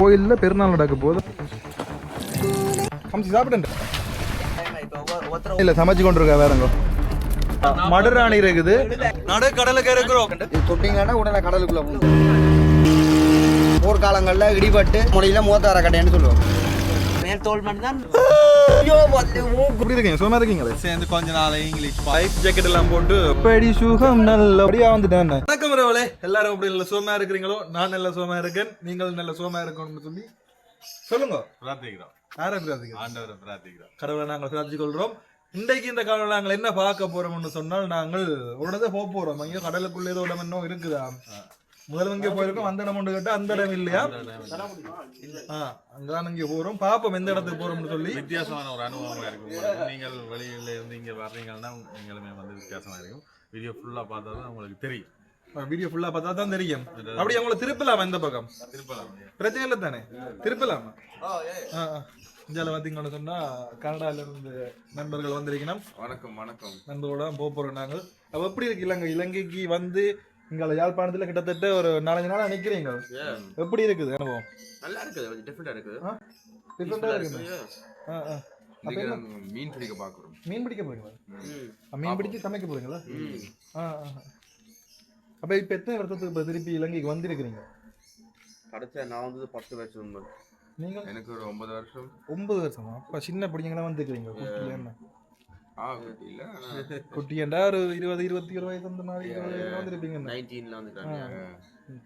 கோயிலில் பெருநாள் நடக்க போகுது. சமைச்சு சாப்பிட்டேன் இல்லை சமைச்சு கொண்டு இருக்கா வேறங்க மடுராணி இருக்குது. நடு கடலுக்கு இருக்கிறோம். தொட்டிங்கன்னா உடனே கடலுக்குள்ள போகும். போர்க்காலங்களில் இடிபட்டு முறையில் மூத்தார கடைன்னு சொல்லுவோம் எப்படி இருக்கீங்க இருக்கீங்களே சேர்ந்து கொஞ்ச நாள் இங்கிலீஷ் லைஃப் ஜாக்கெட் எல்லாம் போட்டு படி சுகம் நல்லபடியா வந்துட்டேன் வணக்கம் ரவலே எல்லாரும் அப்படி நல்ல சுகமா இருக்கிறீங்களோ நான் நல்ல சுகமா இருக்கேன் நீங்கள் நல்ல சுகமா இருக்கணும்னு சொல்லி சொல்லுங்க. பிரார்த்திக்கிறோம். யாரை பிரார்த்திக்கிறோம்? ஆண்டவரை பிரார்த்திக்கிறோம். கடவுளை நாங்கள் பிரார்த்திக் கொள்றோம் இன்றைக்கு இந்த கடவுளை நாங்கள் என்ன பார்க்க போறோம்னு சொன்னால் நாங்கள் போக போறோம். அங்கே கடலுக்குள்ள ஏதோ இடம் இன்னும் இருக்குதா? முதல்ல இங்கே போயிருக்கோம் அந்த இடம் ஒன்று கேட்டா அந்த இடம் இல்லையா ஆ அங்கதான் இங்கே போறோம். பாப்போம் எந்த இடத்துக்கு போறோம்னு சொல்லி. வித்தியாசமான ஒரு அனுபவமா இருக்கும். உங்களுக்கு. நீங்கள் வெளியில இருந்து இங்க வர்றீங்கன்னா நீங்களுமே வந்து வித்தியாசமா இருக்கும். வீடியோ ஃபுல்லா பார்த்தா தான் உங்களுக்கு தெரியும். வீடியோ ஃபுல்லா பார்த்தா தான் தெரியும். அப்படி அவங்கள திருப்பலாமா இந்த பக்கம்? திருப்பலாம்? பிரச்சனை இல்லை தானே? திருப்பலாமா. இந்தியாவில் பார்த்தீங்கன்னு சொன்னா கனடால இருந்து நண்பர்கள் வந்திருக்கணும். வணக்கம் வணக்கம். நண்பரோட போக போறோம் நாங்கள். அப்ப எப்படி இருக்கு இலங்கை? இலங்கைக்கு வந்து இங்க யாழ்ப்பாணத்துல கிட்டத்தட்ட ஒரு நாலஞ்சு நாளா நிக்கிறீங்க. எப்படி இருக்குது அனுபவம்? நல்லா இருக்குது கொஞ்சம் டிஃப்ரெண்டா இருக்குது. டிஃப்ரெண்டா இருக்குது? ஆ, ஆ. அப்ப இன்னைக்கு என்ன? நாங்க மீன் பிடிக்க பாக்குறோம். மீன் பிடிக்க போறீங்களா? மீன் பிடிச்சு சமைக்க போறீங்களா. ஆ. அப்ப இப்ப எத்தனை வருஷத்துக்கு இப்ப திருப்பி இலங்கைக்கு வந்திருக்கிறீங்க? அடுத்த நான் வந்து பத்து வருஷம் முன்பு. நீங்க எனக்கு ஒரு ஒன்பது வருஷம். ஒன்பது வருஷமா? அப்ப சின்ன பிடிங்களா வந்துருக்கிறீங்க குட்டி குட்டியண்டா ஒரு இருபது இருபத்தி ஒரு வயசு அந்த மாதிரி வந்திருப்பீங்க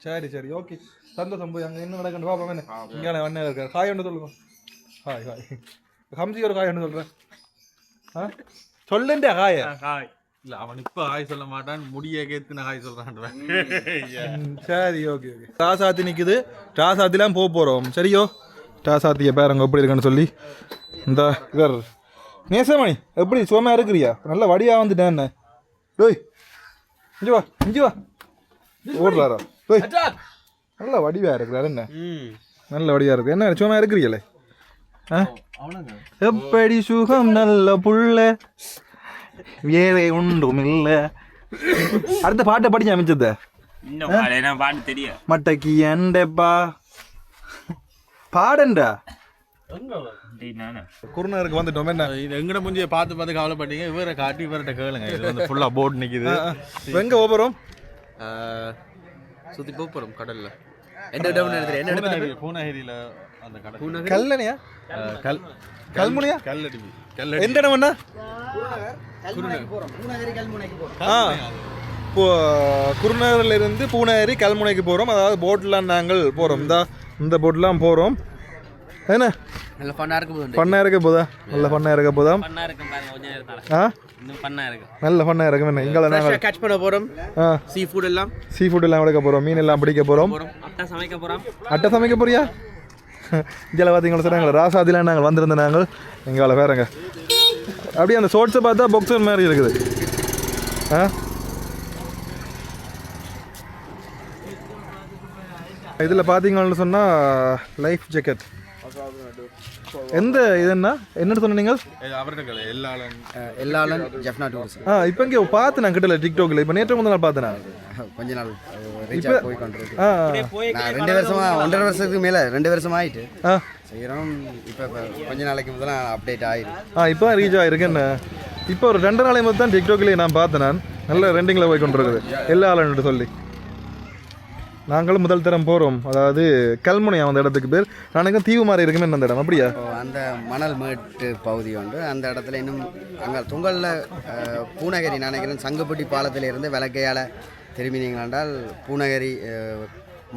சரி சரி ஓகே. சந்தோஷம் போய் அங்கே என்ன நடக்கணும் பாப்பா என்ன? இங்கே வண்ணே இருக்கார். ஹாய் ஒன்று சொல்லுங்க. ஹாய் ஹாய் ஹம்சி ஒரு ஹாய் ஒன்று சொல்கிறேன் ஆ? சொல்லுண்டே ஹாய ஹாய் இல்ல அவன் இப்ப ஹாய் சொல்ல மாட்டான் முடிய கேத்துன ஹாய் சொல்றான் சரி ஓகே ஓகே. ராசாத்தி நிற்குது ராசாத்திலாம் போக போகிறோம் சரியோ? ராசாத்திய பேரங்க எப்படி இருக்குன்னு சொல்லி. இந்த இவர். நேசமணி எப்படி சுகமாக இருக்கிறியா? நல்ல வடியா வந்துட்டேன் என்ன? டோய் இஞ்சி வா இஞ்சி வா. ஓடுறாரா? டோய் நல்ல வடிவா இருக்கிறாரு என்ன? நல்ல வடிவா இருக்கு. என்ன சும்மா இருக்கிறீங்களே ஆ? எப்படி சுகம் நல்ல புள்ள? வேலை ஒன்றும் இல்ல அடுத்த பாட்டை படிச்சு அமைச்சத பாட்டு தெரியும் மட்டக்கி எண்டப்பா பாடண்டா? நானு குருநருக்கு வந்துட்டோம் என்ன இது எங்கட முஞ்சிய பார்த்து பார்த்து கவலைப்பட்டீங்க? இவரை காட்டி இவர்கிட்ட கேளுங்க. இது வந்து ஃபுல்லா போட் நிக்குது. இப்ப எங்க போறோம் சுத்தி போக போறோம் கடல்ல. என்ன இடம் நினைக்கிறேன்? என்ன பூனகிரி- பூனகிரியில அந்த கடை கல்லணையா? கல் கல்முனையா? கல்லடி கல்லடி எந்த இடம் என்ன கல்முனைக்கு போகிறோம் பூநகரி கல்முனைக்கு போகிறோம் ஆ. இப்போ குருநகர்ல இருந்து பூனேரி கல்முனைக்கு போறோம். அதாவது போட்லாம் நாங்கள் போறோம். இந்த இந்த போட்லாம் போறோம். என்ன? நல்ல இருக்கு போது பண்ணா இருக்க போதா? நல்ல பண்ணா இருக்க போதா? பண்ணா இருக்கும் பாருங்க கொஞ்ச நேரத்தால ஆ? இன்னும் நல்ல பண்ணா இருக்கும் என்ன? இங்கே நாங்கள் கேட்ச் பண்ண போறோம். ஆ. சீ ஃபுட் எல்லாம். சீ ஃபுட் எல்லாம் எடுக்க போறோம் மீன் எல்லாம் பிடிக்க போறோம். அட்டா சமைக்க போறோம். அட்டை சமைக்க போறியா? இதில் பார்த்தீங்களா சார் நாங்கள் ராசாதிலாம் நாங்கள் வந்திருந்த நாங்கள். எங்களை வேறங்க அப்படியே அந்த ஷோட்ஸை பார்த்தா பொக்ஸர் மாதிரி இருக்குது. ஆ? இதில் பார்த்தீங்கன்னு சொன்னால் லைஃப் ஜாக்கெட் எந்த இது என்ன என்னன்னு சொன்ன நீங்கள் அவர்கிட்ட கேளு எல்லாரும் எல்லாரும் ஜெஃப்னா டூர்ஸ் ஆ இப்போ இங்கே பார்த்து நான் கிட்டல டிக்டாக்ல இப்போ நேற்று முதல் நாள் பார்த்தேன் கொஞ்ச நாள் போய் ரெண்டு வருஷமா ஒன்றரை வருஷத்துக்கு மேலே ரெண்டு வருஷம் ஆயிட்டு. செய்கிறோம் இப்போ கொஞ்ச நாளைக்கு முதல்ல அப்டேட் ஆயிடும் ஆ இப்போ தான் ரீச் ஆகிருக்கு என்ன? இப்போ ஒரு ரெண்டு நாளைக்கு முதல் தான் டிக்டாக்லேயே நான் பார்த்தேன் நான். நல்ல ரெண்டிங்கில் போய் கொண்டிருக்குது. எல்லா ஆளுன்னு சொல்லி. நாங்களும் முதல் தரம் போகிறோம் அதாவது கல்முனை அந்த இடத்துக்கு பேர். நாளைக்கு தீவு மாதிரி இருக்குமே அந்த இடம். அப்படியா? அந்த மணல் மேட்டு பகுதி உண்டு. அந்த இடத்துல இன்னும் அங்கே துங்கலில் பூநகரி நான் நினைக்கிறேன். சங்குப்பட்டி பாலத்திலிருந்து விளக்கையால் திரும்பினீங்க என்றால் பூநகரி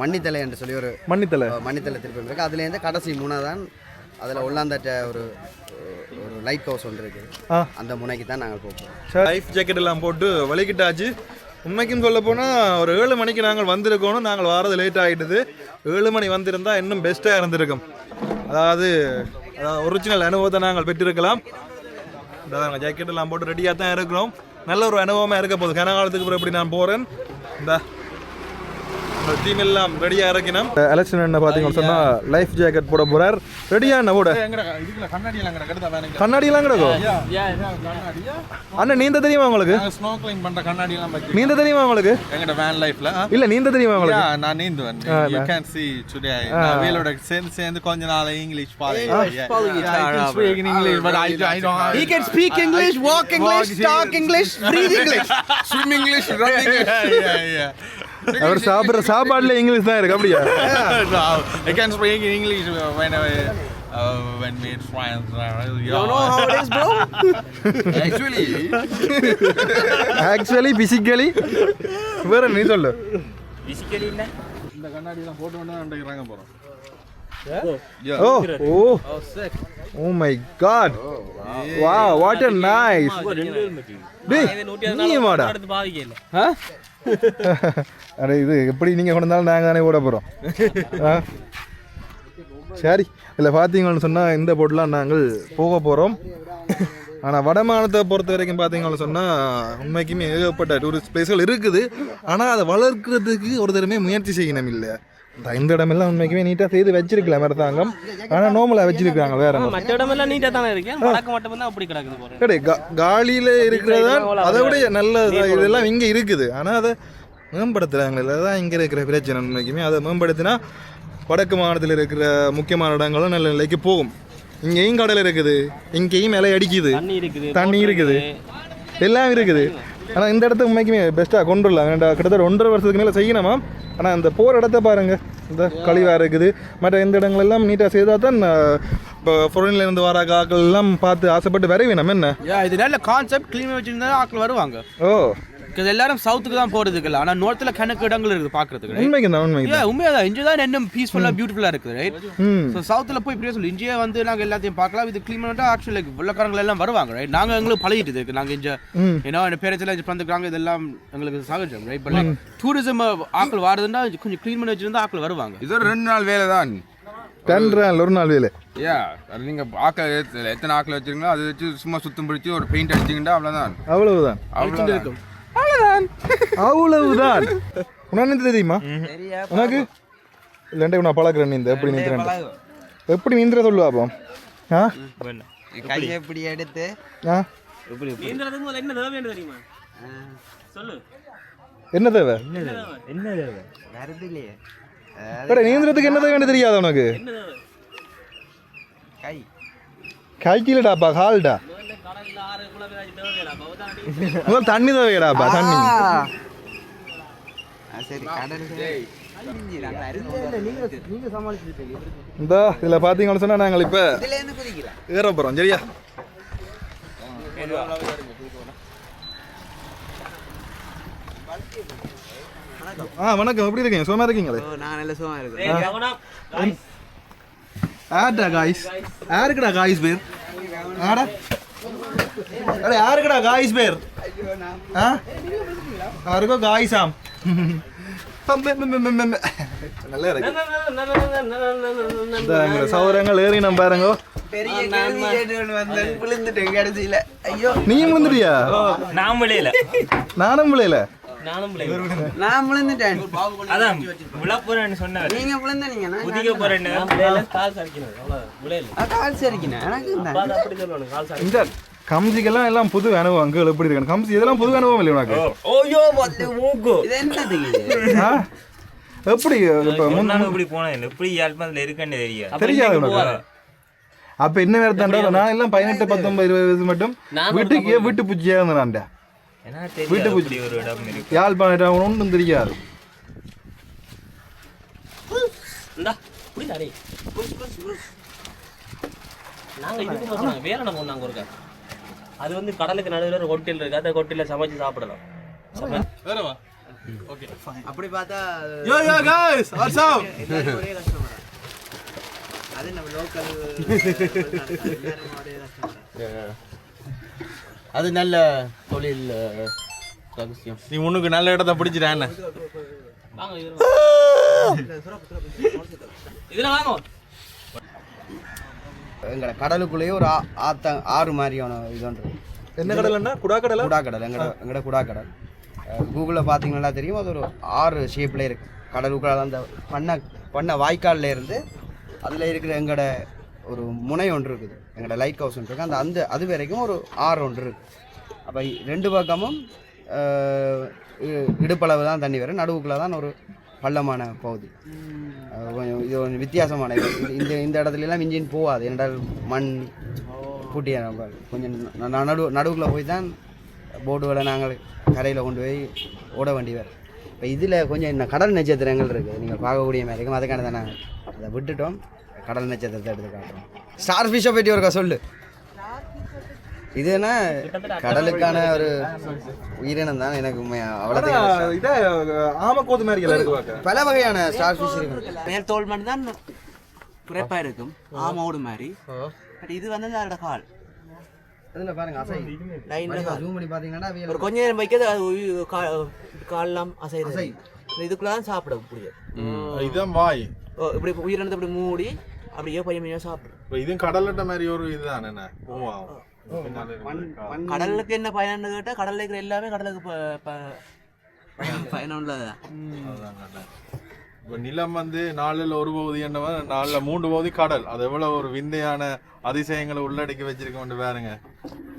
மன்னித்தலை என்று சொல்லி ஒரு மன்னித்தலை. மன்னித்தலை திருப்பி இருக்கு. அதுலேருந்து கடைசி முனை தான் அதில் உள்ளாந்தட்ட ஒரு ஒரு லைட் ஹவுஸ் ஒன்று இருக்குது. அந்த முனைக்கு தான் நாங்கள் போகிறோம் லைஃப் ஜாக்கெட் எல்லாம் போட்டு வலிக்கிட்டாச்சு. உண்மைக்கும் சொல்ல போனால் ஒரு ஏழு மணிக்கு நாங்கள் வந்திருக்கோம் நாங்கள் வாரது லேட் ஆகிட்டது ஏழு மணி வந்திருந்தால் இன்னும் பெஸ்ட்டாக இருந்திருக்கும். அதாவது ஒரிஜினல் அனுபவத்தை நாங்கள் பெற்றிருக்கலாம். நாங்கள் ஜாக்கெட் எல்லாம் போட்டு ரெடியாக தான் இருக்கிறோம். நல்ல ஒரு அனுபவமாக இருக்க போகுது. கனகாலத்துக்கு அப்புறம் எப்படி நான் போகிறேன் இந்த. டீம் எல்லாம் ரெடியா இறக்கினோம் எலெக்ஷன் என்ன பாத்தீங்கன்னு சொன்னா லைஃப் ஜாக்கெட் போட போறார். ரெடியா என்ன போட கண்ணாடி எல்லாம் கிடக்கும் அண்ணன் நீந்த தெரியுமா உங்களுக்கு? ஸ்னோக்லிங் பண்ற கண்ணாடி எல்லாம் நீந்த தெரியுமா உங்களுக்கு? எங்கட வேன் லைஃப்ல இல்ல நீந்த தெரியுமா உங்களுக்கு? நான் நீந்துவேன். You can see today. நான் வேலோட சேர்ந்து சேர்ந்து கொஞ்ச நாள் English English but I can speak English, walk English, talk English, breathe English, swim English, run English. yeah yeah. அவர் சாப்பிடுற சாப்பாடுல இங்கிலீஷ் தான் இருக்கு அப்படியா? I can speak English when I uh, when we friends you know how it is, bro? Actually, actually physically வேற நீ சொல்லு. Physically இல்ல இந்த கண்ணாடி எல்லாம் போட்டு வந்து நினைக்கிறாங்க போறோம் oh oh oh my god வா வாட் a நைஸ் டேய் நீ மாடா அடே இது எப்படி நீங்கள் கொண்டு வந்தாலும் தானே ஓட போகிறோம் சரி இதில் பார்த்தீங்கன்னு சொன்னால் இந்த போட்டெலாம் நாங்கள் போக போகிறோம் ஆனால் வடமானத்தை பொறுத்த வரைக்கும் பார்த்தீங்கன்னு சொன்னால் உண்மைக்குமே ஏகப்பட்ட டூரிஸ்ட் பிளேஸ்கள் இருக்குது. ஆனால் அதை வளர்க்குறதுக்கு ஒரு தடவை முயற்சி செய்யணும் இல்லை இந்த- இடமெல்லாம் உண்மைக்குமே நீட்டாக செய்து வச்சிருக்கலாம் அரசாங்கம் ஆனால் நோமலாக வச்சிருக்காங்க வேற. மற்ற இடமெல்லாம் நீட்டா தானே இருக்கு. வடக்கு மட்டும் தான் அப்படி கிடக்குது கிடையாது காலியில் இருக்கிறதா? அதை விட நல்ல இதெல்லாம் இங்கே இருக்குது. ஆனால் அதை மேம்படுத்துகிறாங்க தான் இங்கே இருக்கிற பிரச்சனை உண்மைக்குமே. அதை மேம்படுத்தினா வடக்கு மாநிலத்தில் இருக்கிற முக்கியமான இடங்களும் நல்ல நிலைக்கு போகும். இங்கேயும் கடல் இருக்குது. இங்கேயும் இலை அடிக்குது. தண்ணி இருக்குது. தண்ணி இருக்குது. எல்லாம் இருக்குது. ஆனால் இந்த இடத்த உண்மைக்குமே பெஸ்ட்டாக கொண்டு வரலாம் கிட்டத்தட்ட ஒன்றரை வருஷத்துக்கு மேலே செய்யணுமா? ஆனால் இந்த போகிற இடத்த பாருங்க. இந்த கழிவாக இருக்குது. மற்ற இந்த இடங்கள் எல்லாம் நீட்டாக செய்தால் தான் இப்போ இருந்து வர ஆக்கள் எல்லாம் பார்த்து ஆசைப்பட்டு வரைவே நம்ம என்ன இது நல்ல கான்செப்ட் க்ளீன் வச்சிருந்தா ஆட்கள் வருவாங்க. ஓ. Because எல்லாரும் சவுத்துக்கு தான் போறதுக்கு ஆனால் நார்த்தில் கணக்கு இடங்கள் இருக்குது பார்க்கறதுக்கு right? உண்மைக்கு தான் உண்மைக்கு Yeah, உண்மையாதான். இங்கே தான் இன்னும் பீஸ்ஃபுல்லாக பியூட்டிஃபுல்லாக இருக்குது ரைட் ஸோ சவுத்தில் போய் இப்படியே சொல்லி. இங்கேயே வந்து நாங்கள் எல்லாத்தையும் பார்க்கலாம். இது க்ளீன் பண்ணிட்டா ஆக்சுவலி வெள்ளக்காரங்கள் எல்லாம் வருவாங்க ரைட் நாங்கள் எங்களுக்கு பழகிட்டு இருக்கு. நாங்கள் இங்கே. ஏன்னா என் பேரத்தில் இங்கே பிறந்துக்கிறாங்க இதெல்லாம் எங்களுக்கு சகஜம் ரைட் பட் லைக் டூரிசம் ஆட்கள் வாடுதுன்னா கொஞ்சம் க்ளீன் பண்ணி வச்சிருந்தா ஆட்கள் வருவாங்க. இது ஒரு ரெண்டு நாள் வேலை தான். ரெண்டு ஒரு நாள் வேலை. அது நீங்கள் ஆக்கள் எத்த- எத்தனை ஆக்கள் வச்சிருங்களோ அதை வச்சு சும்மா சுத்தம் பிடிச்சி ஒரு பெயிண்ட் அடிச்சிங்கன்னா அவ்வளோதான் அவ்வளவுதான். அவ்வளோதான் அவ்வளவுதான். உனக்கு தெரியுமா? உனக்கு? இல்லைண்டா நான் பழக்கிறேன் நீந்த எப்படி நீந்துறேன் எப்படி நீந்துற சொல்லுவா அப்போ. ஆ? கையை இப்படி எடுத்து? ஆ? நீந்தறதுக்கு முதல்ல என்ன தேவை தெரியுமா? சொல்லு. என்ன தேவை? வருது இல்லையே அட நீந்துறதுக்கு என்ன தேவைன்னு தெரியாதா உனக்கு? என்ன தேவை? கை. கைக்கிலடாப்பா கால்டா? தண்ணி தேவையடாப்பா தண்ணி. இந்த இதில் பார்த்தீங்கன்னு சொன்னால் நாங்கள் இப்போ ஏற போகிறோம் சரியா? ஆ வணக்கம் எப்படி இருக்கீங்க? சும்மா இருக்கீங்களே? நான் நல்ல கவனம் guys. ஆடா காய்ஸ் யாருக்குடா காய்ஸ் பேர். ஆடா. அடே யாருக்குடா காய்ஸ் பேர் ஆ யாருக்கோ காய்ஸாம் நல்லா இருக்கு சௌரங்கள் ஏறி நம்ம பாருங்க நீயும் விழுந்துட்டியா நான் விளையல நானும் விளையல நான் விழுந்துட்டேன் அதான் விழ போறேன்னு சொன்னவர் நீங்க விழுந்தீங்கன்னா குதிக்க போறேன்னு கால் சரிக்கணும் கால் எனக்கு கால் கம்சிக்கெல்லாம் எல்லாம் புது அனுபவம் அங்கிள் எப்படி இருக்கு? கம்சி இதெல்லாம் புது அனுபவம் இல்லை உனக்கு? ஓயோ பத்து மூக்கு. இது? ஆ? எப்படி இப்போ முன் நானும் இப்படி போனேன். எப்படி யாழ்ப்பாணத்தில் இருக்கேன்னு தெரியாது. தெரியாது உனக்கு. அப்ப என்ன வேற தாண்டா? நான் எல்லாம் பதினெட்டு பத்தொன்பது இருபது வயசு மட்டும் வீட்டுக்கு வீட்டு பூச்சியா இருந்தான்டா தெரியாது இப்படி ஒரு இடம் இருக்கு. யாழ்ப்பாணம் ஒன்றும் தெரியாது. இந்தா புடி தாடி நாங்க இதுக்கு வேற என்ன போனாங்க ஒருக்கா அது வந்து கடலுக்கு நடுவில் ஒரு ஹோட்டல் இருக்கு அந்த ஹோட்டல்ல சமைச்சு சாப்பிடலாம் வேறவா ஓகே அப்படி பார்த்தா யோ யோ गाइस வாட்ஸ்அப் எல்லாரும் ஒரே கஷ்டம் அது நம்ம லோக்கல் அது நல்ல தொழில் ரகசியம் நீ உனக்கு நல்ல இடத்த பிடிச்சிட்டா என்ன வாங்க இதுல இதுல வாங்க எங்கட கடலுக்குள்ளேயே ஒரு ஆ- ஆத்த ஆறு மாதிரியான இது ஒன்று. இருக்கு. என்ன கடலைன்னா? குடா கடலை குடாக்கடல். எங்கட எங்கட குடாக்கடல். கூகுளில் பார்த்தீங்கன்னா தெரியும். அது ஒரு ஆறு ஷேப்பில் இருக்கு. கடலுக்குள்ள அந்த பண்ண பண்ண வாய்க்கால்ல இருந்து அதில் இருக்கிற எங்களோட ஒரு முனை ஒன்று இருக்குது. எங்களோட லைட் ஹவுஸ் ஒன்று இருக்குது அந்த அந்த அது வரைக்கும் ஒரு ஆறு ஒன்று இருக்குது அப்போ ரெண்டு பக்கமும் இடுப்பளவு தான் தண்ணி வரும். நடுவுக்குள்ள தான் ஒரு பள்ளமான பகுதி. கொஞ்சம் இது கொஞ்சம் வித்தியாசமான இது. இந்த இந்த இடத்துலலாம் இன்ஜின் போகாது. என்றால் மண் பூட்டிய கொஞ்சம் நடு நடுவுக்குள்ள போய் தான் போட்டுகளை நாங்கள் கரையில் கொண்டு போய் ஓட வேண்டி வரும். இப்போ இதில் கொஞ்சம் இன்னும் கடல் நட்சத்திரங்கள் இருக்குது நீங்கள் பார்க்கக்கூடிய மாதிரி இருக்கும். அதுக்கான தான். நாங்கள் அதை விட்டுட்டோம். கடல் நட்சத்திரத்தை எடுத்து காட்டுறோம். ஸ்டார் ஃபிஷ்ஷை பற்றி ஒருக்கா சொல்லு. இதுனா கடலுக்கான ஒரு உயிரினம் தான் எனக்கு அவ்வளோ இதை மாதிரி எல்லாம் இருக்கு பார்க்க. பல வகையான ஸ்டார் ஃபிஷ் இருக்கு. மேல் தோல் மட்டும் தான் குறைப்பா இருக்கும். ஆமோடு மாதிரி. பட் இது வந்து அதோட கால். இதில் பாருங்க அசை. லைன்ல ஜூம் பண்ணி பார்த்தீங்கன்னா ஒரு கொஞ்ச நேரம் வைக்கிறது அது உயி- கா- கால்லாம் அசைது இதுக்குள்ள தான் சாப்பிட முடியாது இதுதான் வாய். ஓ, இப்படி உயிரினத்தை இப்படி மூடி அப்படியே பையன் பையன் சாப்பிடும். இதுவும் கடலட்ட மாதிரி ஒரு இதுதான் என்ன? கடலுக்கு என்ன பயன்னு கேட்டால் கடல்ல இருக்கிற எல்லாமே கடலுக்கு ப- ப- பயன் உள்ளதுதான் அதான் அதான். இப்ப நிலம் வந்து நாலுல ஒரு பகுதி என்னவா நாலுல மூன்று பகுதி கடல். அது எவ்வளவு ஒரு விந்தையான அதிசயங்களை உள்ளடக்கி வச்சிருக்க கொண்டு பாருங்க.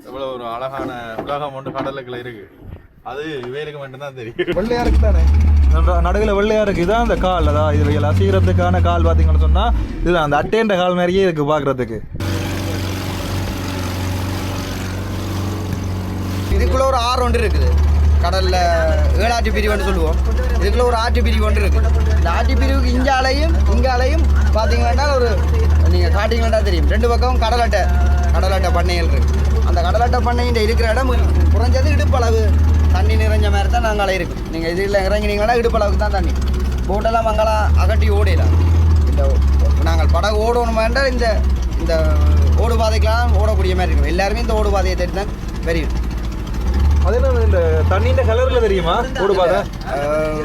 எவ்வளவு ஒரு அழகான உலகம் ஒன்று கடலுக்குள்ள இருக்கு. அது இவைகளுக்கு மட்டும்தான் தெரியும். வெள்ளையா இருக்கு தானே? நடுவில் வெள்ளையா இருக்கு. இதான் அந்த கால். அதான் இது அசீரத்துக்கான கால் பார்த்தீங்கன்னு சொன்னா இதுதான். அந்த அட்டேண்ட கால் மாதிரியே இருக்கு பார்க்கறதுக்கு இதுக்குள்ள ஒரு ஆறு ஒன்று இருக்குது. கடலில் ஏழாட்டு பிரிவுன்னு சொல்லுவோம். இதுக்குள்ள ஒரு ஆட்டு பிரிவு ஒன்று இருக்குது. இந்த ஆட்டு பிரிவுக்கு இங்காலையும் இங்காலையும் பார்த்தீங்கன்னா ஒரு நீங்கள் காட்டிங்கன்னா தெரியும். ரெண்டு பக்கமும் கடலட்டை கடலட்டை பண்ணைகள் இருக்குது அந்த கடலட்டை பண்ணையின் இருக்கிற இடம் குறைஞ்சது இடுப்பளவு. தண்ணி நிறைஞ்ச மாதிரி தான் நாங்கள் இருக்குது நீங்கள் இதில் இறங்கினீங்கன்னா இடுப்பளவுக்கு தான் தண்ணி. போட்டெல்லாம் அங்கெல்லாம் அகட்டி ஓடிடலாம் இந்த நாங்கள் படகு ஓடணும் வேண்டாம் இந்த இந்த ஓடு பாதைக்கெல்லாம் ஓடக்கூடிய மாதிரி இருக்கும். எல்லாருமே இந்த ஓடு பாதையை தேடி தான் தெரியும் அது என்ன இந்த தண்ணியின் கலர்ல தெரியுமா? பாதை அஹ்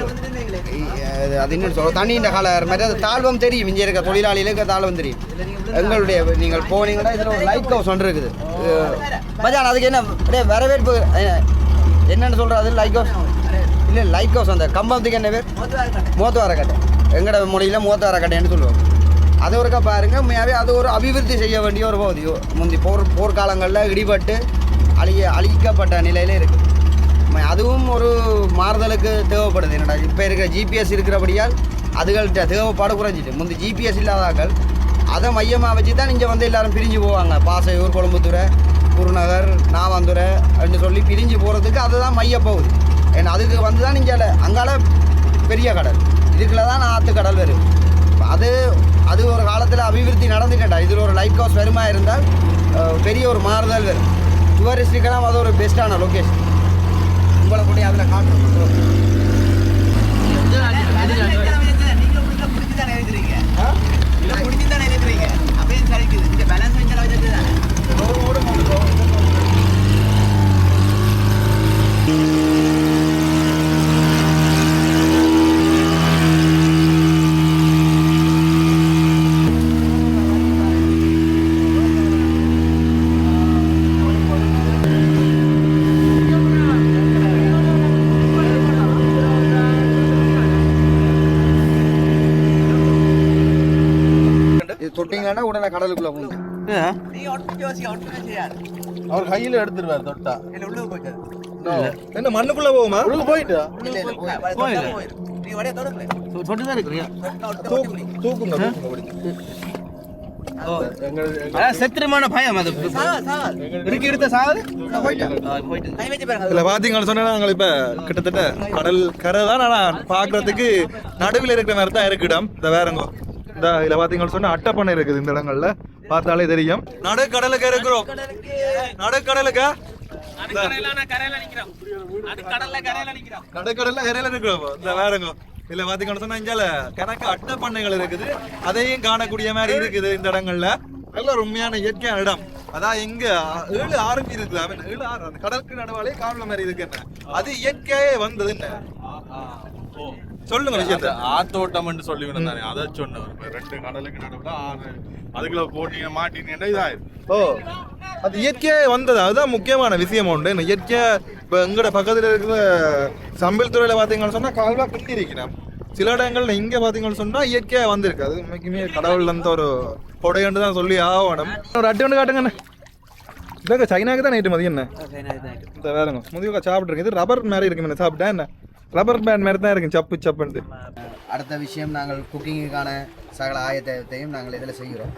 அது- அது என்ன சொல்ல தண்ணியின் கலர் மாதிரி அது தாழ்வம் தெரியும். இங்கே இருக்க தொழிலாளிகளுக்கு தாழ்வம் தெரியும். எங்களுடைய நீங்கள் போனீங்கன்னா இதில் ஒரு லைட் ஹவுஸ் ஒன்று இருக்குது. மச்சான் அதுக்கு என்ன அப்படியே வரவேற்பு என்னன்னு சொல்கிறது லைட் ஹவுஸ் இல்லை லைட் ஹவுஸ் அந்த கம்பத்துக்கு என்ன பேர்? மூத்தவாரக்கட்டை எங்கட மொழியில் மூத்தவாரக்கட்டைன்னு சொல்லுவாங்க. அது ஒருக்கா பாருங்க உண்மையாகவே அது ஒரு அபிவிருத்தி செய்ய வேண்டிய ஒரு பகுதி. முந்தி போர் போர்க்காலங்களில் இடிபட்டு அழிய அழிக்கப்பட்ட நிலையில இருக்குது அதுவும் ஒரு மாறுதலுக்கு தேவைப்படுது. என்னடா இப்போ இருக்கிற ஜிபிஎஸ் இருக்கிறபடியால் அதுகள்கிட்ட தேவைப்பாடு குறைஞ்சிட்டு. முந்தி ஜிபிஎஸ் இல்லாதாக்கள் அதை மையமாக வச்சு தான் இங்கே வந்து எல்லாரும் பிரிஞ்சு போவாங்க. பாசையூர் கொழும்புத்துறை குருநகர் நாவாந்துறை அப்படின்னு சொல்லி பிரிஞ்சு போகிறதுக்கு அதுதான் மையப்பகுதி ஏன்னா அதுக்கு வந்து தான் இங்கே அங்கால பெரிய கடல். இதுக்குள்ள தான் ஆற்று கடல் வரும் அது அது ஒரு காலத்தில் அபிவிருத்தி நடந்துக்கட்டா இதில் ஒரு லைட் ஹவுஸ் வருமா இருந்தால் பெரிய ஒரு மாறுதல் வரும் டூரிஸ்ட்டுக்கெல்லாம் அது ஒரு பெஸ்ட்டான லொக்கேஷன் உங்களை கூட அதில் காட்டுறோம் இது தொட்டிங்கன்னா உடனே கடலுக்குள்ளே போகும் அவர் கையில எடுத்துருவார் தொட்டா. என்ன மண்ணுக்குள்ள போகுமா? உள்ள போயிட்டு? இருக்கிறியா தூக்குங்க தூக்குங்க அதான் செத்துருமான பயம் அது. இறுக்கி எடுத்த சாகுது இதுல பாத்தீங்கன்னு சொன்னா நாங்கள் இப்ப கிட்டத்தட்ட கடல் கரை தான் ஆனா பாக்குறதுக்கு நடுவில் இருக்கிற மாதிரி தான் இருக்கு இடம். இந்த வேறங்கோ. இந்த இதுல பாத்தீங்கன்னு சொன்னா அட்டப்பண்ணை இருக்குது இந்த இடங்கள்ல. பார்த்தாலே தெரியும். நடுக்கடலுக்கு இருக்கிறோம். நடு கடலுக்கு நடுக்கடல்ல இறையில இருக்கிறோம் இந்த வேறங்கோ இதுல பாத்தீங்கன்னு சொன்னா இங்கால கணக்கு அட்டப்பண்ணைகள் இருக்குது. அதையும் காணக்கூடிய மாதிரி இருக்குது இந்த இடங்கள்ல. நல்ல உண்மையான இயற்கையான இடம். அதான் இங்க ஏழு ஆறு இருக்குது. அவன் ஏழு ஆறு அந்த கடலுக்கு நடுவாலே காவல மாதிரி இருக்கு அது இயற்கையே வந்தது என்ன? சொல்லுங்க விஷயத்த. ஆத்தோட்டம் சொல்லி தானே. அதை சொன்னவர் ரெண்டு கடலுக்கு நடுவுல ஆறு. அதுக்குள்ள போட்டீங்க மாட்டீங்கன்னா இதாயிரும் ஓ அது இயற்கையே வந்தது. அதுதான் முக்கியமான விஷயம் உண்டு. இந்த இயற்கையா இப்போ எங்கட பக்கத்துல இருக்கிற சம்பல் துறையில பாத்தீங்கன்னு சொன்னா கால்வா கிண்டி இருக்கிறேன் சில இடங்கள்ல இங்க பாத்தீங்கன்னு சொன்னா இயற்கையா வந்திருக்கு. அது உண்மைக்குமே கடவுள்ல இருந்து ஒரு கொடையண்டு தான் சொல்லி ஆகணும். ஒரு அட்டு ஒன்று காட்டுங்கண்ணே இதாங்க சைனாக்கு தான் நைட்டு மதியம் என்ன? இந்த வேலைங்க முதியோக்கா சாப்பிட்ருக்கு இது ரப்பர் மாதிரி இருக்கு என்ன சாப்பிட்டா என்ன? ரப்பர் பேண்ட் மாதிரி தான் இருக்கு சப்பு சப்புன்ட்டு. அடுத்த விஷயம் நாங்கள் குக்கிங்குக்கான சகல ஆயத்தத்தையும் நாங்கள் இதில் செய்கிறோம்.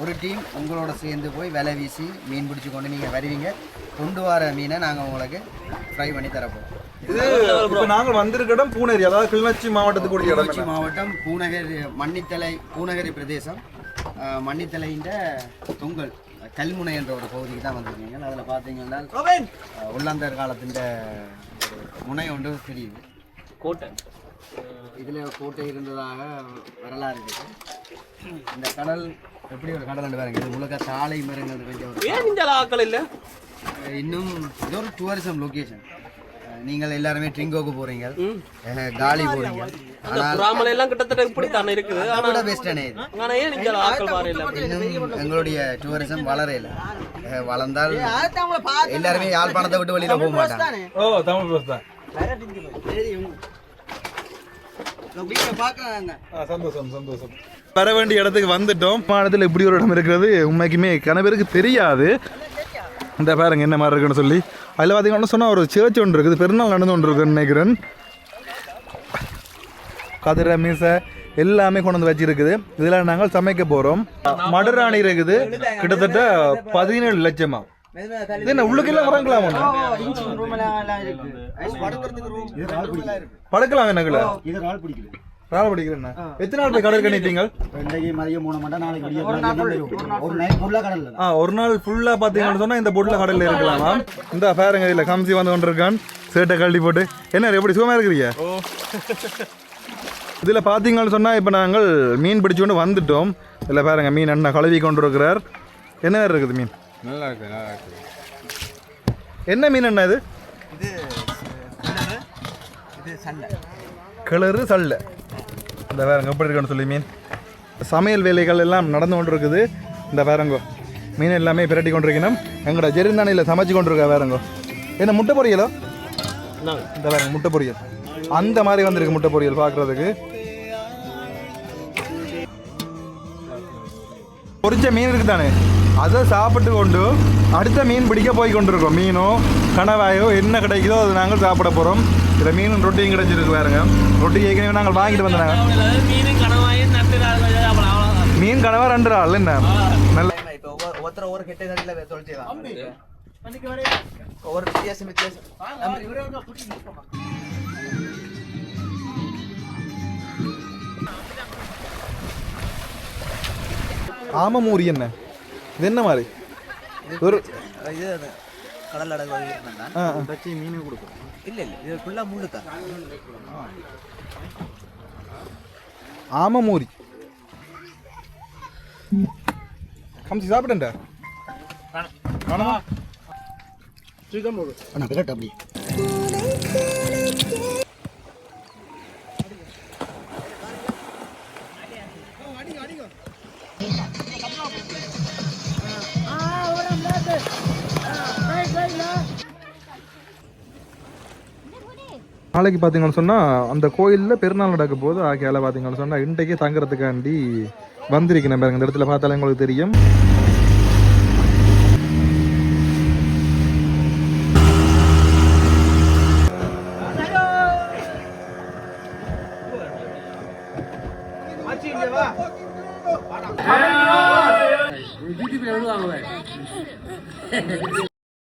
ஒரு டீம் உங்களோட சேர்ந்து போய் விலை வீசி மீன் பிடிச்சி கொண்டு நீங்கள் வருவீங்க. கொண்டு வர மீனை நாங்கள் உங்களுக்கு ஃப்ரை பண்ணி தரப்போம். இது இப்போ நாங்கள் வந்திருக்க இடம் பூனேரி அதாவது கிளிநொச்சி திருச்சி என்ன? மாவட்டம் பூநகரி மன்னித்தலை பூநகரி பிரதேசம். மன்னித்தலைன்ற தொங்கல் கல்முனை என்ற ஒரு பகுதிக்கு தான் வந்திருக்கீங்க. அதில் பார்த்தீங்கன்னா உள்ளாந்தர் காலத்தின் முனை ஒன்று தெரியுது. கோட்டை. இதில் கோட்டை இருந்ததாக வரலாறு இருக்கு. இந்த கடல் எப்படி ஒரு கடல் பாருங்க. இது முழுக்க சாலை மரங்கள் நிறைஞ்ச ஒரு ஏன் இந்த ஆக்கள் இல்ல? இன்னும் இது ஒரு டூரிசம் லொக்கேஷன் நீங்கள் எல்லாருமே ட்ரிங்கோக்கு போறீங்க. காலி போறீங்க. புறாமலை எல்லாம் கிட்டத்தட்ட இப்படி தானே இருக்குது. அதோட பெஸ்டானே இது. ஆனா ஏன் இந்த ஆக்கள் வர இல்ல இன்னும் எங்களுடைய டூரிசம் வளரையில வளர்ந்தால் எல்லாருமே யாழ்ப்பாணத்தை விட்டு வெளியில போக மாட்டாங்க. ஓ தமிழ் சந்தோஷம் சந்தோஷம் வர வேண்டிய இடத்துக்கு வந்துட்டோம். மாநிலத்தில் இப்படி ஒரு இடம் இருக்கிறது உண்மைக்குமே கன பேருக்கு தெரியாது. இந்த பாருங்க என்ன மாதிரி இருக்குன்னு சொல்லி. அதில் பார்த்தீங்கன்னா சொன்னால் ஒரு சேர்ச் ஒன்று இருக்குது பெருநாள் நடந்து கொண்டு இருக்குன்னு நினைக்கிறேன். கதிரை மீசை எல்லாமே கொண்டு வந்து வச்சிருக்குது. இதில் நாங்கள் சமைக்க போகிறோம் மடுராணி இருக்குது. கிட்டத்தட்ட பதினேழு லட்சமாக படுக்கலாம் பிடிக்குது ராவ படிக்கிறேன் எத்தனை நாள் போய் நாளைக்கு விடிய ஒரு நைட் ஃபுல்லாக கடல்ல ஆ ஒரு நாள் ஃபுல்லாக பார்த்தீங்கன்னு சொன்னால் இந்த பொட்டில் கடலில் இருக்கலாமா இந்த பாருங்க இதில் கம்சி வந்து கொண்டு இருக்கான் சேட்டை கழட்டி போட்டு என்ன எப்படி சுகமாக இருக்கிறீங்க இதில் பார்த்தீங்கன்னு சொன்னால் இப்போ நாங்கள் மீன் பிடிச்சு கொண்டு வந்துட்டோம் இதில் பாருங்க மீன் அண்ணா கழுவி கொண்டு இருக்கிறார் என்ன வேறு இருக்குது மீன் நல்லா இருக்கு நல்லா இருக்கு என்ன மீன் அண்ணா இது? கிளறு சல்லை. இந்த வேறங்க எப்படி இருக்குன்னு சொல்லி மீன். சமையல் வேலைகள் எல்லாம் நடந்து கொண்டு இருக்குது இந்த வேறங்கோ மீன் எல்லாமே பிரட்டி கொண்டிருக்கணும். எங்களோட ஜெருந்தானையில் சமைச்சு கொண்டிருக்கா வேறங்கோ என்ன முட்டை பொரியலோ? இந்த வேறங்க முட்டை பொரியல். அந்த மாதிரி வந்திருக்கு முட்டை பொரியல் பார்க்குறதுக்கு பொரிச்ச மீன் இருக்கு தானே அதை சாப்பிட்டு கொண்டு அடுத்த மீன் பிடிக்க போய் கொண்டிருக்கோம். மீனோ கணவாயோ என்ன கிடைக்குதோ அது நாங்கள் சாப்பிட போகிறோம் இதில் மீனும் ரொட்டியும் கிடைச்சிருக்கு பாருங்க. ரொட்டி ஏற்கனவே நாங்கள் வாங்கிட்டு வந்தாங்க மீன் கணவாயும் கனவா ரெண்டு நாள் என்ன? நல்ல இப்போ ஒருத்தர் ஒவ்வொரு கெட்ட கடையில் தொலைச்சி ஒவ்வொரு வித்தியாசம் வித்தியாசம் ஆமமூரி என்ன? இது என்ன மாதிரி? ஒரு இது கடல் அடகு ஆ. வச்சு மீன் கொடுக்கும் இல்லை இல்லை இது ஃபுல்லாக முள்ளு தான். ஆமமூரி கம்சி சாப்பிட்டேன்டா காணுமா ஆனால் விரட்டு அப்படி. நாளைக்கு பார்த்தீங்கன்னு சொன்னால் அந்த கோயிலில் பெருநாள் நடக்க போது ஆகையால் பார்த்தீங்கன்னு சொன்னால் இன்றைக்கே தங்குறதுக்காண்டி வந்திருக்கேன் பாருங்க. இந்த இடத்துல பார்த்தாலே உங்களுக்கு தெரியும்.